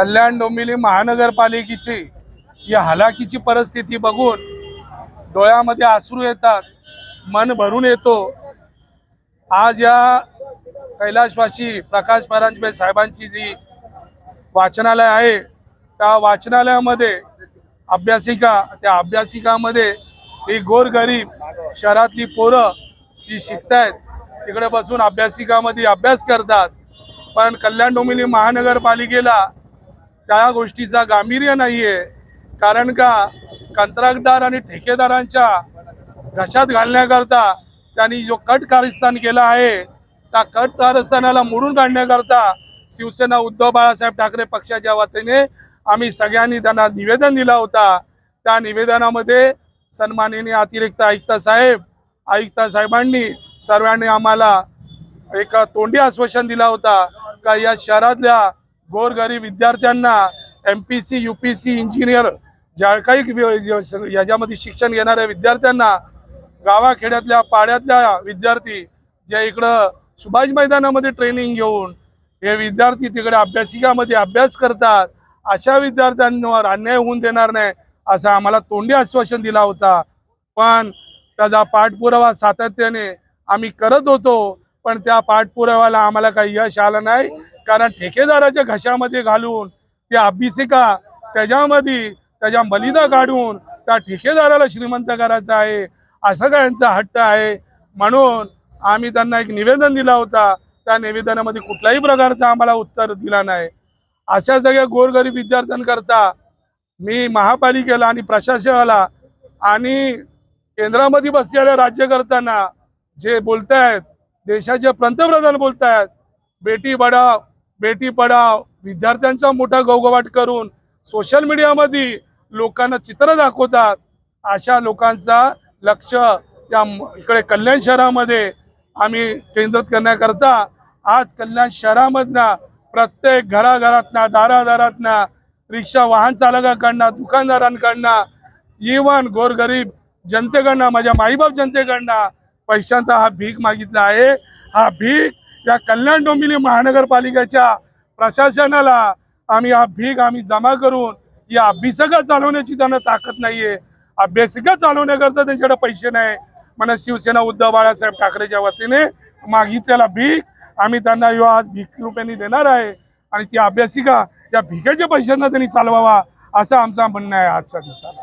कल्याण डोंबिवली महानगरपालिकेची ही हलाखीची परिस्थिती बघून डोळ्यामध्ये आसरू येतात मन भरून येतो. आज या कैलाशवासी प्रकाश परांजपे साहेबांची जी वाचनालय आहे त्या वाचनालयामध्ये अभ्यासिका त्या अभ्यासिकामध्ये ही गोरगरीब शहरातली पोरं ती शिकतायत तिकडे बसून अभ्यासिकामध्ये अभ्यास करतात. पण कल्याण डोंबिवली महानगरपालिकेला त्या गोष्टीचा गांभीर्य नाही आहे कारण का? कंत्राटदार आणि ठेकेदारांच्या घशात घालण्याकरता त्यांनी जो कट कारस्थान केला आहे त्या कट कारस्थानाला मोडून काढण्याकरता शिवसेना उद्धव बाळासाहेब ठाकरे पक्षाच्या वतीने आम्ही सगळ्यांनी त्यांना निवेदन दिला होता. त्या निवेदनामध्ये सन्माननीय अतिरिक्त आयुक्त साहेब आयुक्त साहेबांनी सर्वांनी आम्हाला एक तोंडी आश्वासन दिला होता का या शहरातल्या गोरगरीब विद्यार्थ्यांना M P C U P C engineer ज्या काही याच्यामध्ये शिक्षण घेणाऱ्या विद्यार्थ्यांना गावाखेड्यातल्या पाड्यातल्या विद्यार्थी जे इकडं सुभाष मैदानामध्ये ट्रेनिंग घेऊन हे विद्यार्थी तिकडे अभ्यासिकामध्ये अभ्यास करतात अशा विद्यार्थ्यांवर अन्याय होऊन देणार नाही असं आम्हाला तोंडी आश्वासन दिला होता. पण त्याचा पाठपुरावा सातत्याने आम्ही करत होतो पण त्या पाठपुराव्याला आम्हाला काही यश आलं नाही. कारण ठेकेदाराच्या घशामध्ये घालून त्या अभ्यासिका त्याच्यामध्ये त्याच्या मलिदा काढून त्या ठेकेदाराला श्रीमंत करायचं आहे असं काय यांचा हट्ट आहे. म्हणून आम्ही त्यांना एक निवेदन दिला होता. त्या निवेदनामध्ये कुठल्याही प्रकारचं आम्हाला उत्तर दिला नाही. अशा सगळ्या गोरगरीब विद्यार्थ्यांकरता मी महापालिकेला आणि प्रशासनाला आणि केंद्रामध्ये बसलेल्या राज्यकर्त्यांना जे बोलतायत देशाचे पंतप्रधान बोलतायत बेटी बढाव बेटी पढाव विद्यार्थ्यांचा मोठा गवगवाट करून सोशल मीडियामध्ये लोकांना चित्र दाखवतात अशा लोकांचा लक्ष या इकडे कल्याण शहरामध्ये आम्ही केंद्रित करण्याकरता आज कल्याण शहरामधनं प्रत्येक घराघरातनं दारादारातनं रिक्षा वाहन चालकाकडनं दुकानदारांकडनं इवन गोरगरीब जनतेकडनं माझ्या माईबाप जनतेकडनं पैशांचा हा भीक मागितला आहे. हा भीक या कल्याण डोंबिवली महानगरपालिकेच्या प्रशासनाला आम्ही हा भीक आम्ही जमा करून या अभ्यासिका चालवण्याची त्यांना ताकद नाहीये. अभ्यासिका चालवण्याकरता त्यांच्याकडे पैसे नाही. म्हणा शिवसेना उद्धव बाळासाहेब ठाकरेच्या वतीने मागितलेला भीक आम्ही त्यांना यो आज भीक रुपयांनी देणार आहे. आणि ती अभ्यासिका या भिकेच्या पैशांना त्यांनी चालवावा असं आमचं म्हणणं आहे आजच्या दिवसाला.